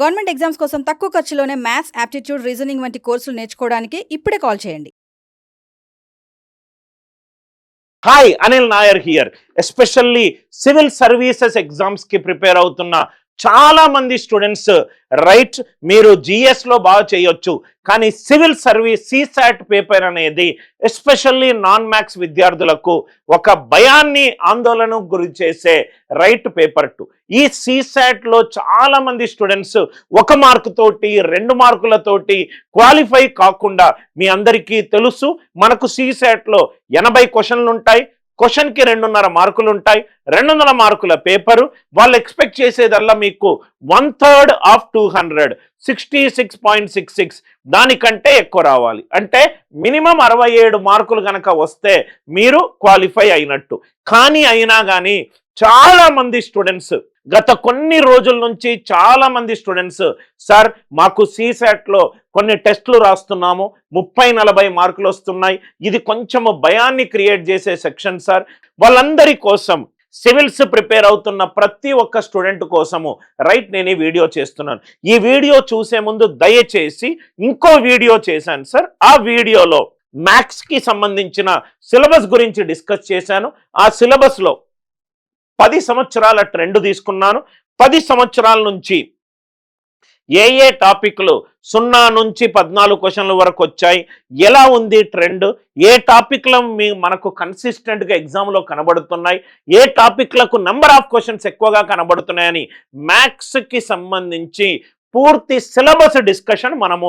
Government exams కోసం తక్కువ ఖర్చులోనే maths aptitude reasoning వంటి కోర్సులు నేర్చుకోవడానికి ఇప్పుడే కాల్ చేయండి. Hi Anil Nair here especially civil services ఎగ్జామ్స్కి ప్రిపేర్ అవుతున్న చాలా మంది స్టూడెంట్స్ రైట్ మీరు జిఎస్లో బాగా చేయొచ్చు. కానీ సివిల్ సర్వీస్ సిసాట్ పేపర్ అనేది ఎస్పెషల్లీ నాన్ మ్యాథ్స్ విద్యార్థులకు ఒక భయాన్ని ఆందోళన గురి చేసే రైట్ పేపర్ టు ఈ సిసాట్లో చాలా మంది స్టూడెంట్స్ ఒక మార్కుతోటి రెండు మార్కులతోటి క్వాలిఫై కాకుండా మీ అందరికీ తెలుసు మనకు సిసాట్లో ఎనభై క్వశ్చన్లు ఉంటాయి క్వశ్చన్కి రెండున్నర మార్కులు ఉంటాయి రెండు వందల మార్కుల పేపరు. వాళ్ళు ఎక్స్పెక్ట్ చేసేదల్లా మీకు one third of two hundred. Sixty six point six six. దానికంటే ఎక్కువ రావాలి. అంటే మినిమం అరవై ఏడు మార్కులు కనుక వస్తే మీరు క్వాలిఫై అయినట్టు. కానీ అయినా కానీ చాలామంది స్టూడెంట్స్ గత కొన్ని రోజుల నుంచి చాలా మంది స్టూడెంట్స్ సార్ మాకు సీసాట్లో కొన్ని టెస్టులు రాస్తున్నాము ముప్పై నలభై మార్కులు వస్తున్నాయి. ఇది కొంచెము భయాన్ని క్రియేట్ చేసే సెక్షన్ సార్. వాళ్ళందరి కోసం సివిల్స్ ప్రిపేర్ అవుతున్న ప్రతి ఒక్క స్టూడెంట్ కోసము రైట్ నేను ఈ వీడియో చేస్తున్నాను. ఈ వీడియో చూసే ముందు దయచేసి ఇంకో వీడియో చేశాను సార్. ఆ వీడియోలో మ్యాథ్స్కి సంబంధించిన సిలబస్ గురించి డిస్కస్ చేశాను. ఆ సిలబస్లో పది సంవత్సరాల ట్రెండ్ తీసుకున్నాను. పది సంవత్సరాల నుంచి ఏ ఏ టాపిక్లు సున్నా నుంచి పద్నాలుగు క్వశ్చన్ల వరకు వచ్చాయి? ఎలా ఉంది ట్రెండ్? ఏ టాపిక్ల మీ మనకు కన్సిస్టెంట్గా ఎగ్జామ్లో కనబడుతున్నాయి? ఏ టాపిక్లకు నెంబర్ ఆఫ్ క్వశ్చన్స్ ఎక్కువగా కనబడుతున్నాయని మ్యాథ్స్కి సంబంధించి పూర్తి సిలబస్ డిస్కషన్ మనము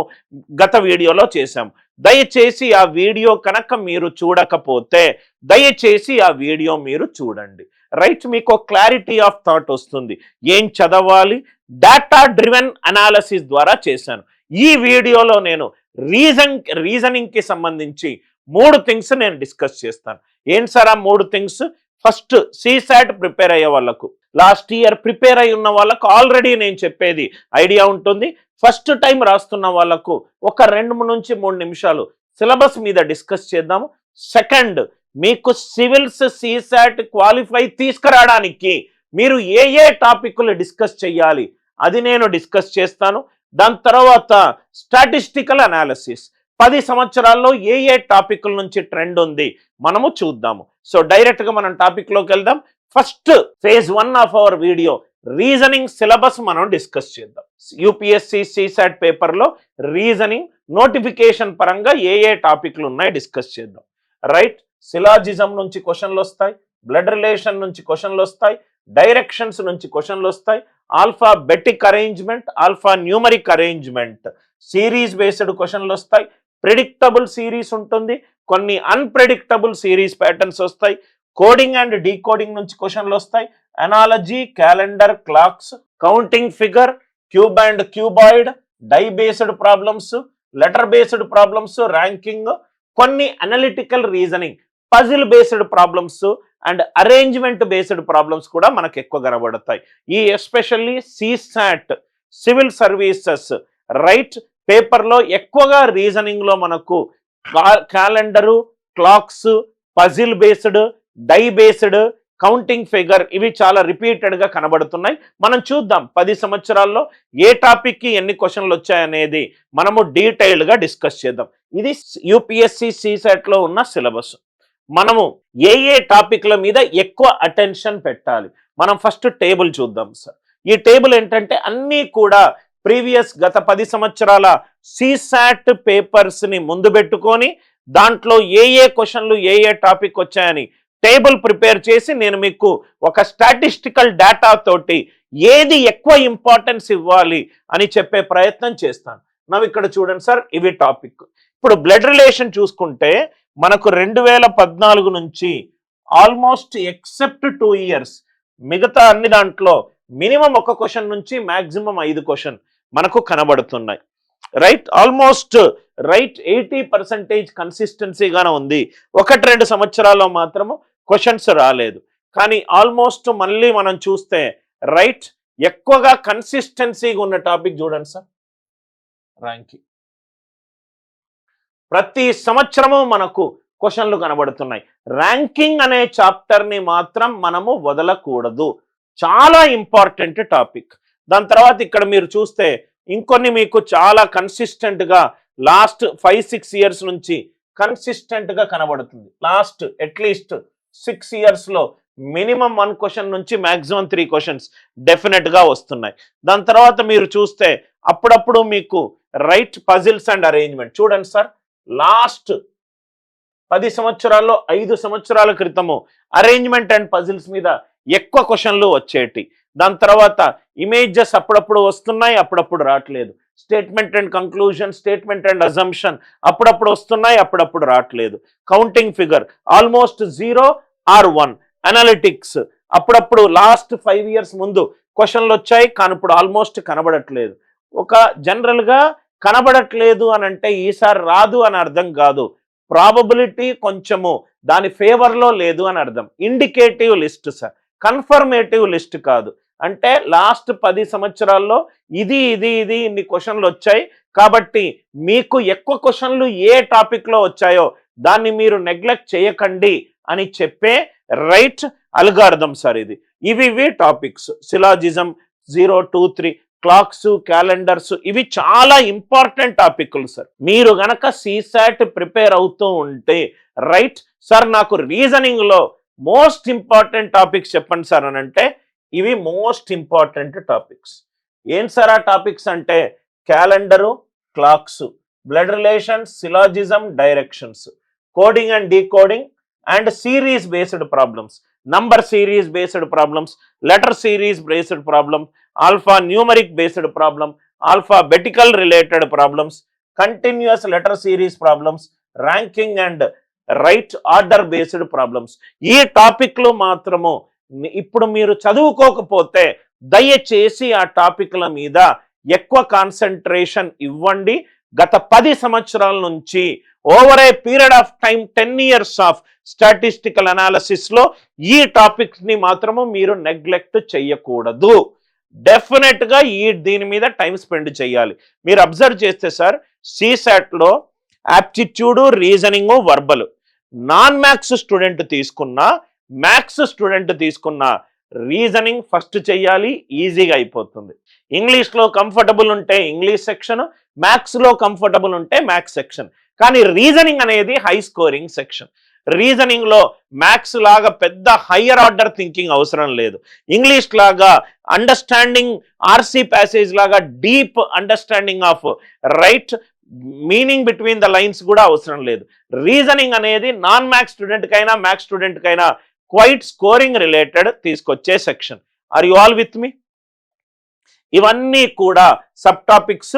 గత వీడియోలో చేశాం. దయచేసి ఆ వీడియో కనుక మీరు చూడకపోతే దయచేసి ఆ వీడియో మీరు చూడండి. రైట్ మీకు క్లారిటీ ఆఫ్ థాట్ వస్తుంది. ఏం చదవాలి? డేటా డ్రివెన్ అనాలసిస్ ద్వారా చేశాను. ఈ వీడియోలో నేను రీజన్ రీజనింగ్కి సంబంధించి మూడు థింగ్స్ నేను డిస్కస్ చేస్తాను. ఏం సార్ ఆ మూడు థింగ్స్ ఫస్ట్ సీసాట్ ప్రిపేర్ అయ్యే వాళ్ళకు. లాస్ట్ ఇయర్ ప్రిపేర్ అయి ఉన్న వాళ్ళకు ఆల్రెడీ నేను చెప్పేది ఐడియా ఉంటుంది. ఫస్ట్ టైం రాస్తున్న వాళ్ళకు ఒక రెండు నుంచి మూడు నిమిషాలు సిలబస్ మీద డిస్కస్ చేద్దాము. సెకండ్ మీకు సివిల్స్ సీసాట్ క్వాలిఫై తీసుకురావడానికి మీరు ఏ ఏ టాపిక్లు డిస్కస్ చేయాలి అది నేను డిస్కస్ చేస్తాను. దాని తర్వాత స్టాటిస్టికల్ అనాలిసిస్. పది సంవత్సరాల్లో ఏ ఏ టాపిక్ల నుంచి ట్రెండ్ ఉంది మనము చూద్దాము. సో డైరెక్ట్గా మనం టాపిక్లోకి వెళ్దాం. First phase one of our video reasoning syllabus మనం డిస్కస్ చేద్దాం. యూపీఎస్సి సిసాట్ పేపర్లో రీజనింగ్ నోటిఫికేషన్ పరంగా ఏ ఏ టాపిక్లు ఉన్నాయి డిస్కస్ చేద్దాం. రైట్? సిలాజిజం నుంచి క్వశ్చన్లు వస్తాయి బ్లడ్ రిలేషన్ నుంచి క్వశ్చన్లు వస్తాయి డైరెక్షన్స్ నుంచి క్వశ్చన్లు వస్తాయి alphabetic arrangement alphanumeric arrangement series based క్వశ్చన్లు వస్తాయి ప్రిడిక్టబుల్ సిరీస్ ఉంటుంది కొన్ని అన్ప్రెడిక్టబుల్ సిరీస్ ప్యాటర్న్స్ వస్తాయి కోడింగ్ అండ్ డీకోడింగ్ నుంచి క్వశ్చన్లు వస్తాయి analogy calendar clocks counting figure cube and cuboid die based problems letter based problems ranking కొన్ని analytical reasoning puzzle based problems and arrangement based problems కూడా మనకు ఎక్కువ కనబడతాయి. ఈ especially CSAT civil services right పేపర్లో ఎక్కువగా రీజనింగ్లో మనకు calendar clocks puzzle based die based counting figure ఇవి చాలా రిపీటెడ్గా కనబడుతున్నాయి. మనం చూద్దాం పది సంవత్సరాల్లో ఏ టాపిక్కి ఎన్ని క్వశ్చన్లు వచ్చాయనేది మనము డీటెయిల్డ్గా డిస్కస్ చేద్దాం. ఇది యూపీఎస్సి సిసెట్లో ఉన్న సిలబస్. మనము ఏ ఏ టాపిక్ల మీద ఎక్కువ అటెన్షన్ పెట్టాలి? మనం ఫస్ట్ టేబుల్ చూద్దాం సార్ ఈ టేబుల్ ఏంటంటే అన్నీ కూడా ప్రీవియస్ గత పది సంవత్సరాల సీసాట్ పేపర్స్ని ముందు పెట్టుకొని దాంట్లో ఏ ఏ క్వశ్చన్లు ఏ ఏ టాపిక్ వచ్చాయని టేబుల్ ప్రిపేర్ చేసి నేను మీకు ఒక స్టాటిస్టికల్ డేటా తోటి ఏది ఎక్కువ ఇంపార్టెన్స్ ఇవ్వాలి అని చెప్పే ప్రయత్నం చేస్తాను. నవ్వు ఇక్కడ చూడండి సార్ ఇవి టాపిక్ ఇప్పుడు బ్లడ్ రిలేషన్ చూసుకుంటే మనకు రెండు వేల పద్నాలుగు నుంచి ఆల్మోస్ట్ ఎక్సెప్ట్ టూ ఇయర్స్. మిగతా అన్ని దాంట్లో మినిమం ఒక క్వశ్చన్ నుంచి మ్యాక్సిమం ఐదు క్వశ్చన్ మనకు కనబడుతున్నాయి. Right almost right eighty percentage కన్సిస్టెన్సీగానే ఉంది. ఒకటి రెండు సంవత్సరాల్లో మాత్రము క్వశ్చన్స్ రాలేదు. కానీ ఆల్మోస్ట్ మళ్ళీ మనం చూస్తే రైట్ ఎక్కువగా కన్సిస్టెన్సీగా ఉన్న టాపిక్ చూడండి సార్. ర్యాంకింగ్ ప్రతి సంవత్సరము మనకు క్వశ్చన్లు కనబడుతున్నాయి. ర్యాంకింగ్ అనే చాప్టర్ని మాత్రం మనము వదలకూడదు. చాలా ఇంపార్టెంట్ టాపిక్. దాని తర్వాత ఇక్కడ మీరు చూస్తే ఇంకొన్ని మీకు చాలా కన్సిస్టెంట్గా లాస్ట్ ఫైవ్ సిక్స్ ఇయర్స్ నుంచి కన్సిస్టెంట్గా కనబడుతుంది. లాస్ట్ అట్లీస్ట్ సిక్స్ ఇయర్స్లో మినిమం వన్ క్వశ్చన్ నుంచి మ్యాక్సిమం త్రీ క్వశ్చన్స్ డెఫినెట్గా వస్తున్నాయి. దాని తర్వాత మీరు చూస్తే అప్పుడప్పుడు మీకు రైట్ పజిల్స్ అండ్ అరేంజ్మెంట్. చూడండి సార్. లాస్ట్ పది సంవత్సరాల్లో ఐదు సంవత్సరాల క్రితము అరేంజ్మెంట్ అండ్ పజిల్స్ మీద ఎక్కువ క్వశ్చన్లు వచ్చేటి. దాని తర్వాత ఇమేజెస్ అప్పుడప్పుడు వస్తున్నాయి అప్పుడప్పుడు రావట్లేదు. Statement and conclusion statement and assumption అప్పుడప్పుడు వస్తున్నాయి అప్పుడప్పుడు రావట్లేదు. Counting figure almost zero or one analytics అప్పుడప్పుడు లాస్ట్ ఫైవ్ ఇయర్స్ ముందు క్వశ్చన్లు వచ్చాయి కానీ ఇప్పుడు ఆల్మోస్ట్ కనబడట్లేదు. ఒక జనరల్గా కనబడట్లేదు అని అంటే ఈసారి రాదు అని అర్థం కాదు. ప్రాబబిలిటీ కొంచెము దాని ఫేవర్లో లేదు అని అర్థం. Indicative list sir confirmative list కాదు. అంటే లాస్ట్ పది సంవత్సరాల్లో ఇది ఇది ఇది ఇన్ని క్వశ్చన్లు వచ్చాయి. కాబట్టి మీకు ఎక్కువ క్వశ్చన్లు ఏ టాపిక్లో వచ్చాయో దాన్ని మీరు నెగ్లెక్ట్ చేయకండి అని చెప్పే రైట్ అల్గార్థం సార్ ఇది. ఇవి ఇవి topics syllogism zero two three clocks calendars ఇవి చాలా ఇంపార్టెంట్ టాపిక్లు సార్. మీరు గనక సీసాట్ ప్రిపేర్ అవుతూ ఉంటే రైట్? సార్ నాకు రీజనింగ్లో మోస్ట్ ఇంపార్టెంట్ టాపిక్స్ చెప్పండి సార్ అని అంటే ఇవి మోస్ట్ ఇంపార్టెంట్ టాపిక్స్. ఏం సార్ ఆ టాపిక్స్ అంటే calendar clocks blood relations syllogism directions. Coding and decoding and series based problems number series based problems letter series based problem alphanumeric based problem alphabetical related problems continues letter series problems ranking and right order based problems ఈ టాపిక్లు మాత్రము ఇప్పుడు మీరు చదువుకోకపోతే దయచేసి ఆ టాపిక్ల మీద ఎక్కువ concentration ఇవ్వండి. గత పది సంవత్సరాల నుంచి over a period of time ten years of statistical అనాలసిస్లో ఈ టాపిక్స్ని మాత్రము మీరు నెగ్లెక్ట్ చేయకూడదు డెఫినెట్గా ఈ దీని మీద టైం స్పెండ్ చేయాలి మీరు అబ్జర్వ్ చేస్తే sir సిసాట్లో aptitude aptitude reasoning verbal non maths student తీసుకున్న మ్యాథ్స్ స్టూడెంట్ తీసుకున్న రీజనింగ్ ఫస్ట్ చేయాలి ఈజీగా అయిపోతుంది. ఇంగ్లీష్లో కంఫర్టబుల్ ఉంటే ఇంగ్లీష్ సెక్షన్ మ్యాథ్స్లో కంఫర్టబుల్ ఉంటే మ్యాథ్స్ సెక్షన్ కానీ రీజనింగ్ అనేది హై స్కోరింగ్ సెక్షన్ రీజనింగ్లో మ్యాథ్స్ లాగా పెద్ద హయ్యర్ ఆర్డర్ థింకింగ్ అవసరం లేదు. ఇంగ్లీష్ లాగా అండర్స్టాండింగ్ ఆర్సీ ప్యాసేజ్ లాగా deep understanding of right meaning between the lines కూడా అవసరం లేదు. రీజనింగ్ అనేది నాన్ మ్యాథ్స్ స్టూడెంట్కైనా మ్యాథ్స్ స్టూడెంట్కైనా క్వైట్ స్కోరింగ్ రిలేటెడ్ తీసుకొచ్చే section are you all with me ఇవన్నీ కూడా సబ్ టాపిక్స్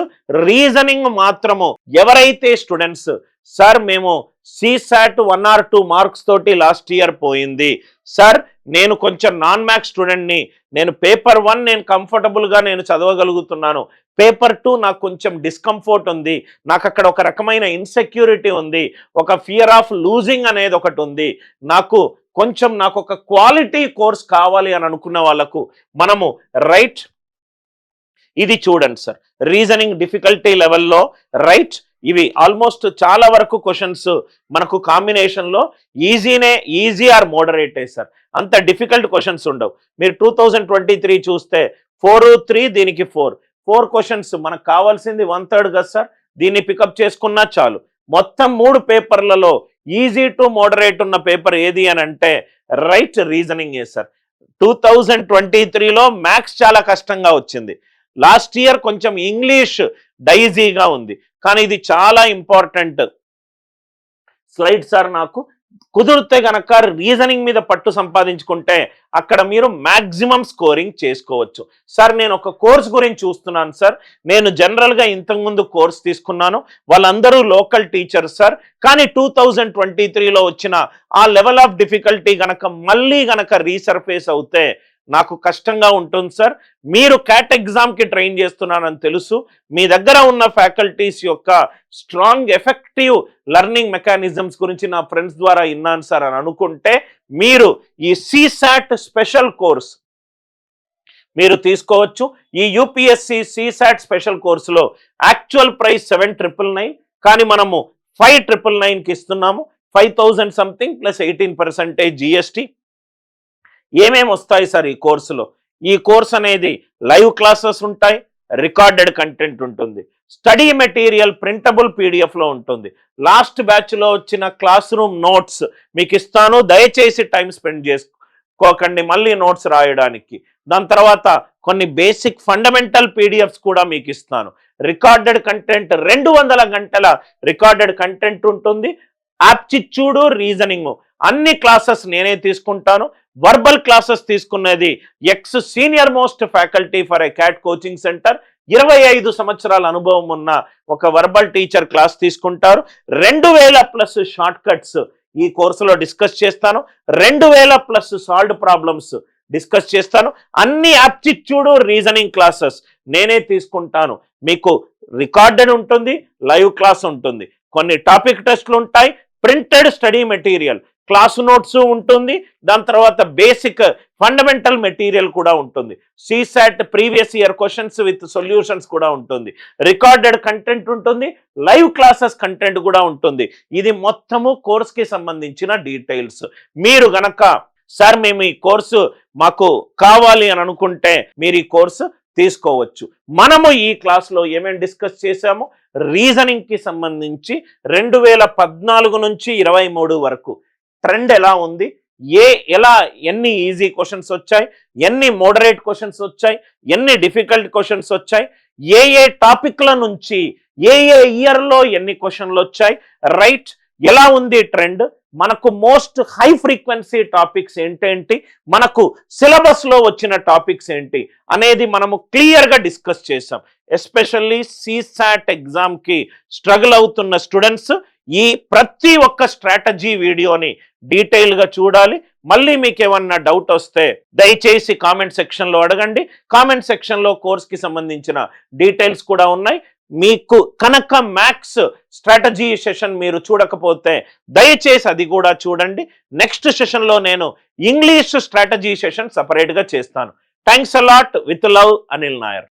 రీజనింగ్ మాత్రము ఎవరైతే స్టూడెంట్స్ సార్ మేము CSAT one or two marks తోటి లాస్ట్ ఇయర్ పోయింది. సార్ నేను కొంచెం నాన్ మ్యాథ్స్ స్టూడెంట్ని నేను పేపర్ వన్ నేను కంఫర్టబుల్గా నేను చదవగలుగుతున్నాను. పేపర్ టూ నాకు కొంచెం డిస్కంఫర్ట్ ఉంది. నాకు అక్కడ ఒక రకమైన ఇన్సెక్యూరిటీ ఉంది. ఒక ఫియర్ ఆఫ్ లూజింగ్ అనేది ఒకటి ఉంది. నాకు కొంచెం నాకు ఒక క్వాలిటీ కోర్స్ కావాలి అని అనుకున్న వాళ్ళకు మనము రైట్ ఇది చూడండి సార్ రీజనింగ్ డిఫికల్టీ లెవెల్లో రైట్ ఇవి ఆల్మోస్ట్ చాలా వరకు క్వశ్చన్స్ మనకు కాంబినేషన్లో ఈజీనే ఈజీ ఆర్ మోడరేటే సార్ అంత డిఫికల్ట్ క్వశ్చన్స్ ఉండవు. మీరు టూ థౌజండ్ ట్వంటీ త్రీ చూస్తే ఫోర్ త్రీ దీనికి ఫోర్ ఫోర్ క్వశ్చన్స్ మనకు కావాల్సింది వన్ థర్డ్ కదా సార్ దీన్ని పికప్ చేసుకున్నా చాలు. మొత్తం మూడు పేపర్లలో ఈజీ టు మోడరేట్ ఉన్న పేపర్ ఏది అని అంటే రైట్ రీజనింగ్ ఏ సార్ టూ థౌజండ్ ట్వంటీ త్రీలో మ్యాథ్స్ చాలా కష్టంగా వచ్చింది. లాస్ట్ ఇయర్ కొంచెం ఇంగ్లీష్ డైజీగా ఉంది. కానీ ఇది చాలా ఇంపార్టెంట్. స్లైడ్ సార్ నాకు కుదిరితే గనక రీజనింగ్ మీద పట్టు సంపాదించుకుంటే అక్కడ మీరు మాక్సిమం స్కోరింగ్ చేసుకోవచ్చు. సార్ నేను ఒక కోర్స్ గురించి చూస్తున్నాను సార్. నేను జనరల్గా ఇంతకుముందు కోర్స్ తీసుకున్నాను. వాళ్ళందరూ లోకల్ టీచర్స్ సార్. కానీ టూ థౌజండ్ ట్వంటీ త్రీలో వచ్చిన ఆ లెవెల్ ఆఫ్ డిఫికల్టీ గనక మళ్ళీ గనక రీసర్ఫేస్ అవుతే నాకు కష్టంగా ఉంటుంది సార్ మీరు క్యాట్ ఎగ్జామ్కి ట్రైన్ చేస్తున్నానని తెలుసు. మీ దగ్గర ఉన్న ఫ్యాకల్టీస్ యొక్క స్ట్రాంగ్ ఎఫెక్టివ్ లెర్నింగ్ మెకానిజమ్స్ గురించి నా ఫ్రెండ్స్ ద్వారా విన్నాను సార్ అని అనుకుంటే మీరు ఈ సిసాట్ స్పెషల్ కోర్స్ మీరు తీసుకోవచ్చు. ఈ యూపీఎస్సి సిసాట్ స్పెషల్ కోర్సులో actual price seven triple nine కానీ మనము ఫైవ్ ట్రిపుల్ నైన్కి ఇస్తున్నాము. Five thousand something plus eighteen percentage GST ఏమేమి వస్తాయి సార్ ఈ కోర్సులో? ఈ కోర్స్ అనేది లైవ్ క్లాసెస్ ఉంటాయి రికార్డెడ్ కంటెంట్ ఉంటుంది స్టడీ మెటీరియల్ ప్రింటబుల్ పీడిఎఫ్లో ఉంటుంది. లాస్ట్ బ్యాచ్లో వచ్చిన క్లాస్ రూమ్ నోట్స్ మీకు ఇస్తాను దయచేసి టైం స్పెండ్ చేసుకోకండి మళ్ళీ నోట్స్ రాయడానికి. దాని తర్వాత కొన్ని బేసిక్ ఫండమెంటల్ పీడిఎఫ్స్ కూడా మీకు ఇస్తాను. రికార్డెడ్ కంటెంట్ రెండు వందల గంటల రికార్డెడ్ కంటెంట్ ఉంటుంది. Aptitude reasoning. అన్ని క్లాసెస్ నేనే తీసుకుంటాను. వర్బల్ క్లాసెస్ తీసుకునేది ex senior most faculty for a CAT coaching centre ఇరవై ఐదు సంవత్సరాల అనుభవం ఉన్న ఒక వర్బల్ టీచర్ క్లాస్ తీసుకుంటారు. రెండు వేల ప్లస్ షార్ట్ కట్స్ ఈ కోర్సులో డిస్కస్ చేస్తాను. రెండు వేల ప్లస్ సాల్వ్డ్ ప్రాబ్లమ్స్ డిస్కస్ చేస్తాను. అన్ని యాప్టిట్యూడ్ రీజనింగ్ క్లాసెస్ నేనే తీసుకుంటాను. మీకు రికార్డెడ్ ఉంటుంది లైవ్ క్లాస్ ఉంటుంది. కొన్ని టాపిక్ టెస్ట్లు ఉంటాయి printed study material class notes ఉంటుంది దాని తర్వాత బేసిక్ ఫండమెంటల్ మెటీరియల్ కూడా ఉంటుంది. CSAT previous year questions with solutions కూడా ఉంటుంది. రికార్డెడ్ కంటెంట్ ఉంటుంది లైవ్ క్లాసెస్ కంటెంట్ కూడా ఉంటుంది. ఇది మొత్తము కోర్స్కి సంబంధించిన డీటెయిల్స్. మీరు గనక సార్ మేము ఈ కోర్సు మాకు కావాలి అని అనుకుంటే మీరు ఈ కోర్సు తీసుకోవచ్చు. మనము ఈ క్లాస్లో ఏమేమి డిస్కస్ చేశామో రీజనింగ్కి సంబంధించి రెండు వేల పద్నాలుగు నుంచి ఇరవై మూడు వరకు ట్రెండ్ ఎలా ఉంది? ఏ ఎలా ఎన్ని ఈజీ క్వశ్చన్స్ వచ్చాయి? ఎన్ని మోడరేట్ క్వశ్చన్స్ వచ్చాయి? ఎన్ని డిఫికల్ట్ క్వశ్చన్స్ వచ్చాయి? ఏ ఏ టాపిక్ల నుంచి ఏ ఏ ఇయర్లో ఎన్ని క్వశ్చన్లు వచ్చాయి? రైట్ ఎలా ఉంది ట్రెండ్? మనకు మోస్ట్ హై ఫ్రీక్వెన్సీ టాపిక్స్ ఏంటేంటి? మనకు సిలబస్లో వచ్చిన టాపిక్స్ ఏంటి? అనేది మనము క్లియర్గా డిస్కస్ చేసాం ఎస్పెషల్లీ సీసాట్ ఎగ్జామ్కి స్ట్రగుల్ అవుతున్న స్టూడెంట్స్ ఈ ప్రతి ఒక్క స్ట్రాటజీ వీడియోని డీటెయిల్గా చూడాలి. మళ్ళీ మీకు ఏమన్నా డౌట్ వస్తే దయచేసి కామెంట్ సెక్షన్లో అడగండి. కామెంట్ సెక్షన్లో కోర్స్కి సంబంధించిన డీటెయిల్స్ కూడా ఉన్నాయి. మీకు కనుక మ్యాథ్స్ స్ట్రాటజీ సెషన్ మీరు చూడకపోతే దయచేసి అది కూడా చూడండి. నెక్స్ట్ సెషన్లో నేను ఇంగ్లీష్ స్ట్రాటజీ సెషన్ సపరేట్గా చేస్తాను. Thanks a lot with love Anil Nair.